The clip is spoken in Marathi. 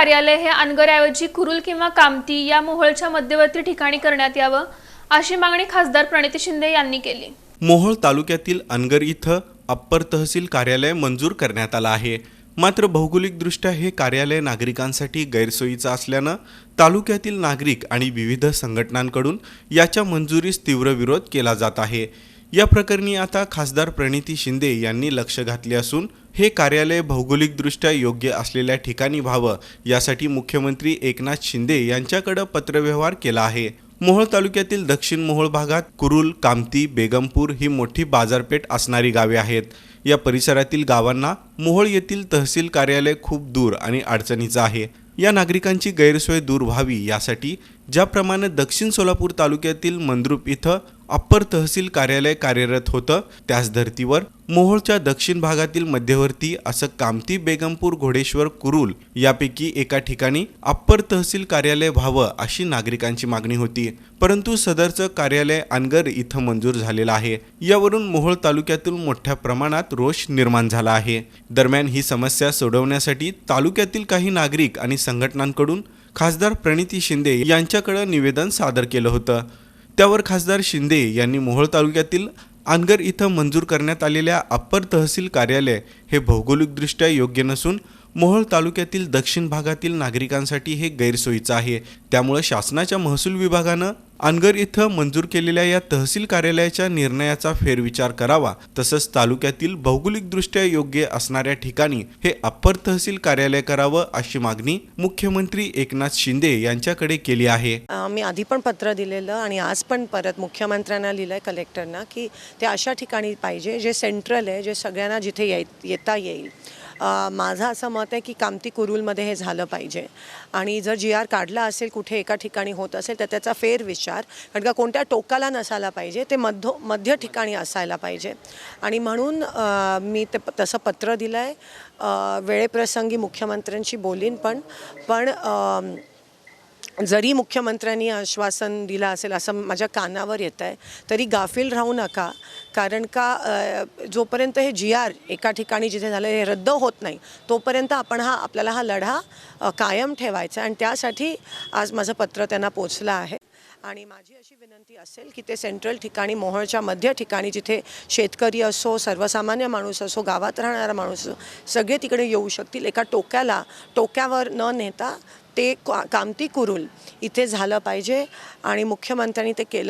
कार्यालय हे अनगरऐवजी कुरुल किंवा कामती या मोहोळच्या मध्यवर्ती ठिकाणी करण्यात यावं अशी मागणी खासदार प्रणिती शिंदे यांनी केली. मोहोळ तालुक्यातील अनगर इथं अप्पर तहसील कार्यालय मंजूर करण्यात आलं आहे. मात्र भौगोलिकदृष्ट्या हे कार्यालय नागरिकांसाठी गैरसोयीचं असल्यानं तालुक्यातील नागरिक आणि विविध संघटनांकडून याच्या मंजुरीस तीव्र विरोध केला जात आहे. या प्रकरणी आता खासदार प्रणिती शिंदे यांनी लक्ष घातले असून हे कार्यालय भौगोलिकदृष्ट्या योग्य असलेल्या ठिकाणी व्हावं यासाठी मुख्यमंत्री एकनाथ शिंदे यांच्याकडे पत्रव्यवहार केला आहे. मोहोळ तालुक्यातील दक्षिण मोहोळ भागात कुरुल कामती बेगमपूर ही मोठी बाजारपेठ असणारी गावे आहेत. या परिसरातील गावांना मोहोळ येथील तहसील कार्यालय खूप दूर आणि अडचणीचं आहे. या नागरिकांची गैरसोय दूर व्हावी यासाठी ज्याप्रमाणे दक्षिण सोलापूर तालुक्यातील मंद्रुप इथं अप्पर तहसील कार्यालय कार्यरत होतं. त्याच धर्तीवर मोहोळच्या दक्षिण भागातील मध्यवर्ती असं कामती बेगमपूर घोडेश्वर कुरुल यापैकी एका ठिकाणी अप्पर तहसील कार्यालय व्हावं अशी नागरिकांची मागणी होती. परंतु सदरचं कार्यालय अनगर इथं मंजूर झालेलं आहे. यावरून मोहोळ तालुक्यातील मोठ्या प्रमाणात रोष निर्माण झाला आहे. दरम्यान ही समस्या सोडवण्यासाठी तालुक्यातील काही नागरिक आणि संघटनांकडून खासदार प्रणिती शिंदे यांच्याकडे निवेदन सादर केलं होतं. त्यावर खासदार शिंदे यांनी मोहोळ तालुक्यातील अनगर इथं मंजूर करण्यात आलेल्या अप्पर तहसील कार्यालय हे भौगोलिकदृष्ट्या योग्य नसून मोहोळ तालुक्यातील दक्षिण भागातील नागरिकांसाठी हे गैरसोयीचं आहे. त्यामुळे शासनाच्या महसूल विभागानं अनगर इथं मंजूर केलेल्या या तहसील कार्यालयाच्या निर्णयाचा फेरविचार करावा तसंच तालुक्यातील भौगोलिकदृष्ट्या योग्य असणाऱ्या ठिकाणी हे अप्पर तहसील कार्यालय करावं अशी मागणी मुख्यमंत्री एकनाथ शिंदे यांच्याकडे केली आहे. मी आधी पण पत्र दिलेलं आणि आज पण परत मुख्यमंत्र्यांना लिहिलं आहे कलेक्टरना की ते अशा ठिकाणी पाहिजे जे सेंट्रल आहे जे सगळ्यांना जिथे येता येईल. माझं असं मत आहे की कामती कुरुलमध्ये हे झालं पाहिजे. आणि जर जी आर काढला असेल कुठे एका ठिकाणी होत असेल तर त्याचा फेरविचार कारण का कोणत्या टोकाला नसायला पाहिजे ते मध्य मध्य ठिकाणी असायला पाहिजे. आणि म्हणून मी ते तसं पत्र दिलं आहे वेळेप्रसंगी मुख्यमंत्र्यांशी बोलीन पण पण जरी मुख्यमंत्र्यांनी आश्वासन दिलं असेल असं माझ्या कानावर येत आहे तरी गाफील राहू नका. कारण का जोपर्यंत हे जी आर एका ठिकाणी जिथे झालं हे रद्द होत नाही तोपर्यंत आपण हा आपल्याला हा लढा कायम ठेवायचा आणि त्यासाठी आज माझं पत्र त्यांना पोचलं आहे. आणि माझी अशी विनंती असेल की ते सेंट्रल ठिकाणी मोहळच्या मध्य ठिकाणी जिथे शेतकरी असो सर्वसामान्य माणूस असो गावात राहणारा माणूस असो सगळे तिकडे येऊ शकतील. एका टोक्याला टोक्यावर न नेता ते कामती कुरुल. इथे झालं पाहिजे आणि मुख्यमंत्र्यांनी ते केलं